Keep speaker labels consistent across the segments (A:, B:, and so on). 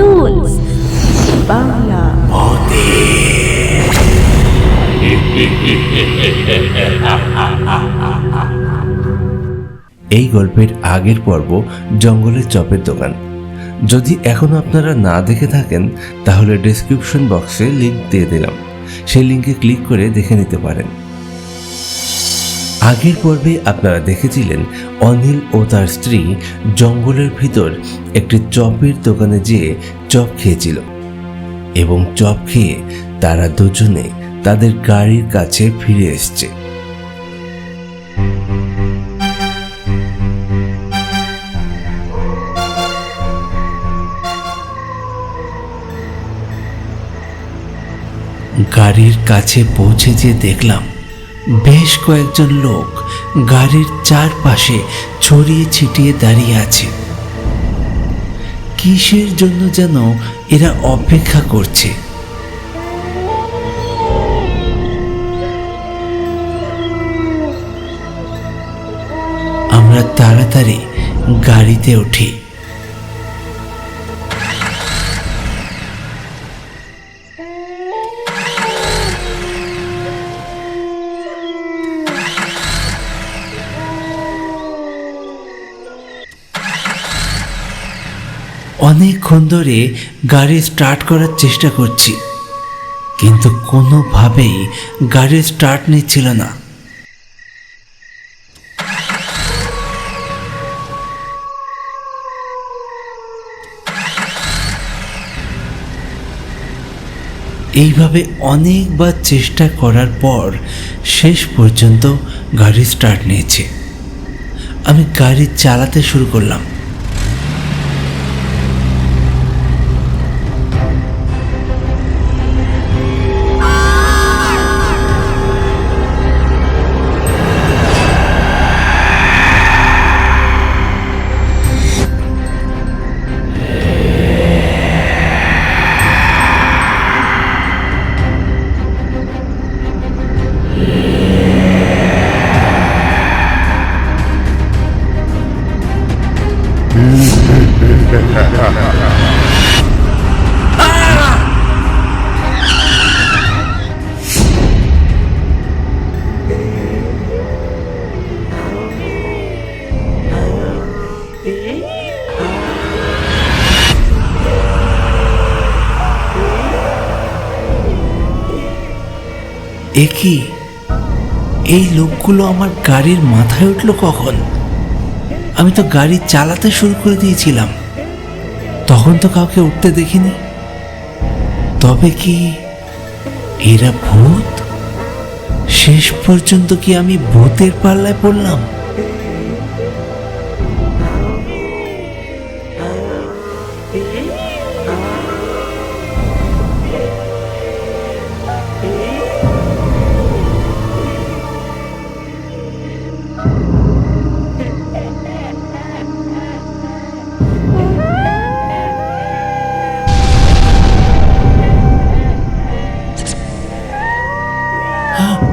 A: Tools Bangla
B: এই গল্পের আগের পর্ব জঙ্গলের চপের দোকান। যদি এখনও আপনারা না দেখে থাকেন, তাহলে ডেসক্রিপশন বক্সে লিংক দিয়ে দিলাম। সেই লিঙ্কে ক্লিক করে দেখে নিতে পারেন। আগের পর্বে আপনারা দেখেছিলেন অনিল ও তার স্ত্রী জঙ্গলের ভিতর একটি চপের দোকানে যেয়ে চপ খেয়েছিল এবং চপ খেয়ে তারা দুজনে তাদের গাড়ির কাছে ফিরে এসছে। গাড়ির কাছে পৌঁছে যেয়ে দেখলাম বেশ কয়েকজন লোক গাড়ির চারপাশে ছড়িয়ে ছিটিয়ে দাঁড়িয়ে আছে। কিসের জন্য যেন এরা অপেক্ষা করছে? আমরা তাড়াতাড়ি গাড়িতে উঠি। অনেকক্ষণ ধরে গাড়ি স্টার্ট করার চেষ্টা করছি, কিন্তু কোনোভাবেই গাড়ি স্টার্ট নিচ্ছিল না। এইভাবে অনেকবার চেষ্টা করার পর শেষ পর্যন্ত গাড়ি স্টার্ট নিয়েছে। আমি গাড়ি চালাতে শুরু করলাম। এ এই লোকগুলো আমার গাড়ির মাথায় উঠল কখন? আমি তো গাড়ি চালাতে শুরু করে দিয়েছিলাম। তখন তো কাউকে উঠতে দেখিনি। তবে কি এরা ভূত? শেষ পর্যন্ত কি আমি ভূতের পাল্লায় পড়লাম?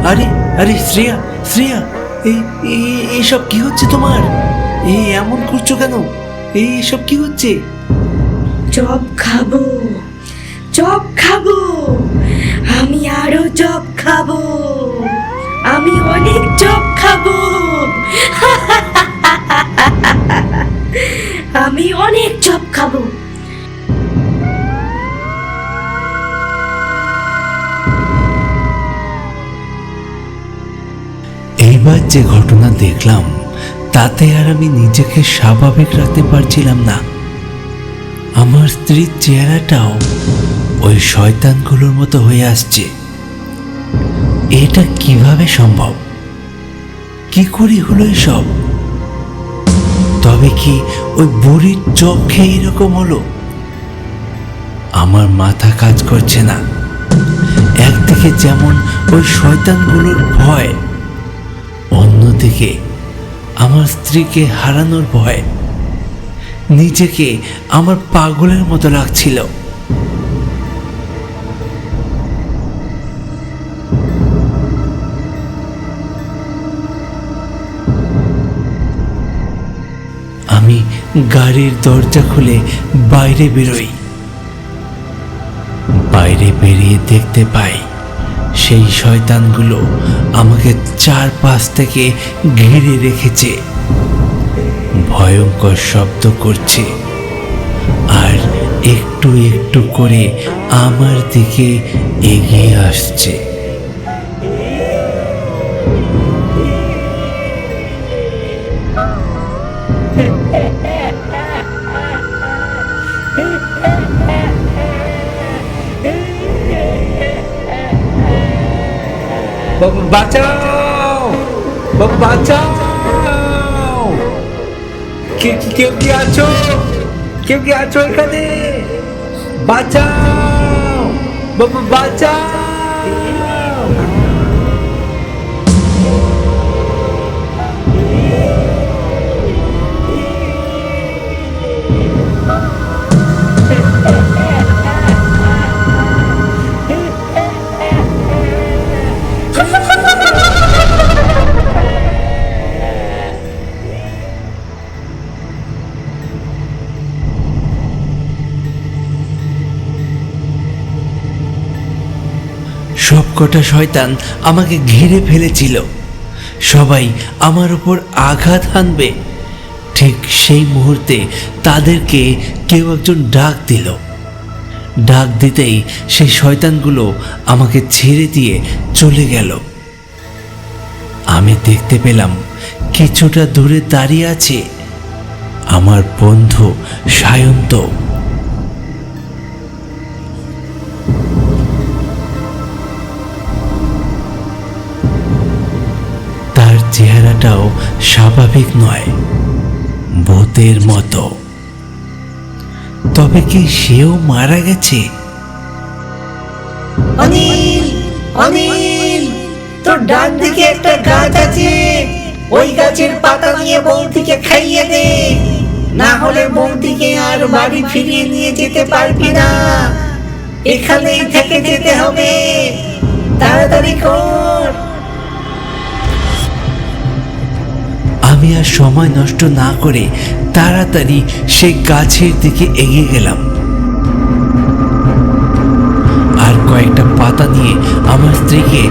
B: আরে আরে শ্রেয়া শ্রেয়া, এই, এই- এইসব কি হচ্ছে তোমার? এই এমন করছ কেন? এই সব কি হচ্ছে?
C: চপ খাব চপ খাব, আমি আরও চপ খাব, আমি অনেক চপ খাব। আমি অনেক চপ খাব।
B: এইবার যে ঘটনা দেখলাম, তাতে আর আমি নিজেকে স্বাভাবিক রাখতে পারছিলাম না। আমার স্ত্রীর চেহারাটাও ওই শয়তানগুলোর মতো হয়ে আসছে। এটা কীভাবে সম্ভব? কি করি হলো এসব? তবে কি ওই বুড়ির চোখ খেয়ে এরকম হলো? আমার মাথা কাজ করছে না। একদিকে যেমন ওই শয়তানগুলোর ভয় অন্যদিকে, আমার স্ত্রীকে হারানোর ভয় নিজেকে আমার পাগলের মতো লাগছিল। আমি গাড়ির দরজা খুলে বাইরে বেরোই। বাইরে বেরিয়ে দেখতে পাই সেই শয়তানগুলো আমাকে চারপাশ থেকে ঘিরে রেখেছে। ভয়ঙ্কর শব্দ করছে। আর একটু একটু করে আমার দিকে এগিয়ে আসছে। বাঁচাও বাবা বাঁচাও কে কি- কেউ কি আছো কেউ কি আছো এখানে বাঁচাও বাবা বাঁচাও সবকটা শয়তান আমাকে ঘিরে ফেলেছিল। সবাই আমার উপর আঘাত হানবে। ঠিক সেই মুহূর্তে তাদেরকে কেউ একজন ডাক দিল। ডাক দিতেই সেই শয়তানগুলো আমাকে ছেড়ে দিয়ে চলে গেল। আমি দেখতে পেলাম কিছুটা দূরে দাঁড়িয়ে আছে। আমার বন্ধু সায়ন্ত। চেহারাটাও স্বাভাবিক নয়, ভূতের মতো। তবে কি সেও মারা গেছে?
D: অনিল অনিল, তোর ডান দিকে একটা গাছ আছে। ওই গাছের পাতা নিয়ে বৌদিকে খাইয়ে দে। না হলে বৌদিকে আর বাড়ি ফিরিয়ে নিয়ে যেতে পারবি না। এখানেই থেকে যেতে হবে। তাড়াতাড়ি কর।
B: আমি আর সময় নষ্ট না করে তাড়াতাড়ি সেই গাছের দিকে এগিয়ে গেলাম। আর কয়েকটা পাতা নিয়ে আমার স্ত্রীকে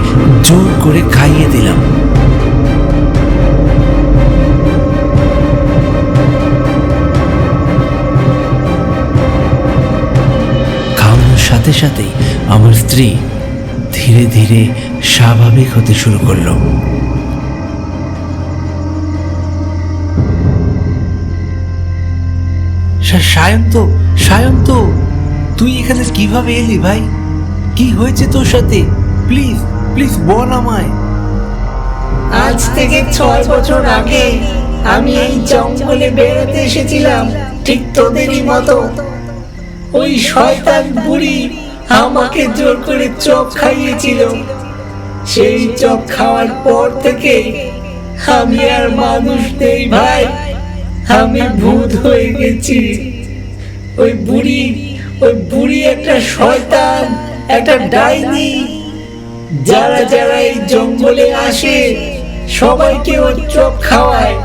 B: জোর করে খাইয়ে দিলাম। সাথে সাথেই আমার স্ত্রী ধীরে ধীরে স্বাভাবিক হতে শুরু করল। সায়ন্ত সায়ন্ত, তুই এখানে কীভাবে এলি ভাই? কি হয়েছে তোর সাথে? প্লিজ প্লিজ বল আমায়।
D: আজ থেকে ছয় বছর আগে আমি এই জঙ্গলে বেড়াতে এসেছিলাম, ঠিক তোদেরই মতো। ওই শয়তান বুড়ি আমাকে জোর করে চপ খাইয়েছিল। সেই চপ খাওয়ার পর থেকে আমি আর মানুষ নেই ভাই। আমি ভূত হয়ে গেছি। ওই বুড়ি ওই বুড়ি একটা শয়তান, একটা ডাইনি। যারা যারা এই জঙ্গলে আসে, সবাইকে ওর চোখ খাওয়ায়।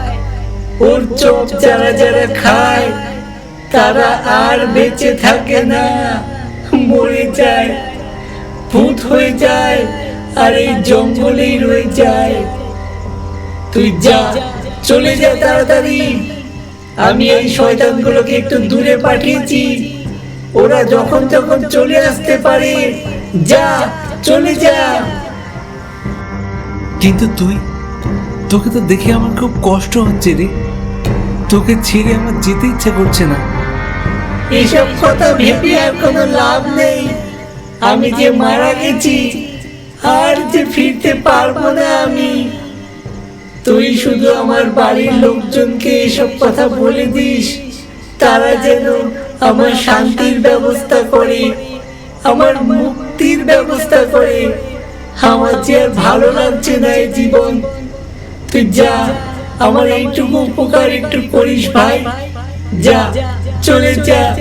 D: ওর চোখ যারা যারা খায়, তারা আর বেঁচে থাকে না, মরে যায়। ভূত হয়ে যায় আর এই জঙ্গলেই রয়ে যায়। তুই যা, চলে যা তাড়াতাড়ি। আমি এই শয়তানগুলোকে একটু দূরে পাঠিয়েছি। ওরা যখন তখন চলে আসতে পারে। যা চলে যা।
B: কিন্তু তুই তোকে তো দেখে আমার খুব কষ্ট হচ্ছে রে। তোকে ছেড়ে আমার যেতে ইচ্ছা করছে না।
D: এসব কথা ভেবে আর কোনো লাভ নেই। আমি যে মারা গেছি আর যে ফিরতে পারব না আমি। তুই শুধু আমার বাড়ির লোকজনকে এসব কথা বলে দিস। তারা যেন আমার শান্তির ব্যবস্থা করে, আমার মুক্তির ব্যবস্থা করে। আমার যে আর ভালো লাগছে না এই জীবন। তুই যা, আমার এইটুকু উপকার একটু করিস ভাই। যা, চলে যা।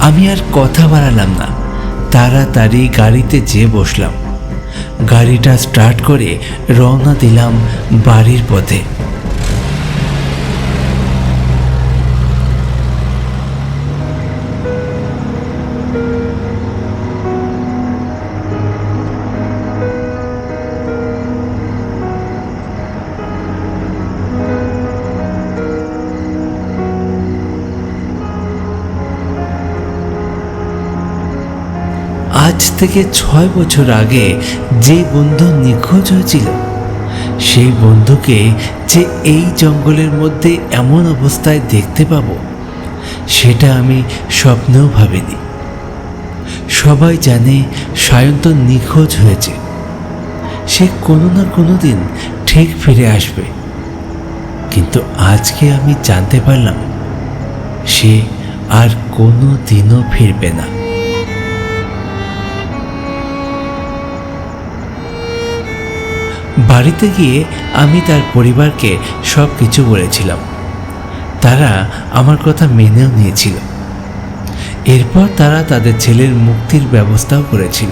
B: আমি আর কথা বাড়ালাম না। তাড়াতাড়ি গাড়িতে যেয়ে বসলাম। গাড়িটা স্টার্ট করে রওনা দিলাম বাড়ির পথে। আজ থেকে ছয় বছর আগে যে বন্ধু নিখোঁজ হয়েছিল সেই বন্ধুকে যে এই জঙ্গলের মধ্যে এমন অবস্থায় দেখতে পাবো, সেটা আমি স্বপ্নেও ভাবিনি। সবাই জানে সায়ন্তন নিখোঁজ হয়েছে। সে কোনো না কোনো দিন ঠিক ফিরে আসবে। কিন্তু আজকে আমি জানতে পারলাম, সে আর কোনো দিনও ফিরবে না। বাড়িতে গিয়ে আমি তার পরিবারকে সব কিছু বলেছিলাম। তারা আমার কথা মেনেও নিয়েছিল। এরপর তারা তাদের ছেলের মুক্তির ব্যবস্থাও করেছিল।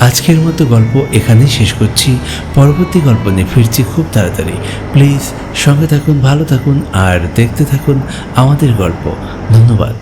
B: আজকের মতো গল্প এখানেই শেষ করছি। পরবর্তী গল্প নিয়ে ফিরছি খুব তাড়াতাড়ি। প্লিজ সঙ্গে থাকুন, ভালো থাকুন, আর দেখতে থাকুন আমাদের গল্প। ধন্যবাদ।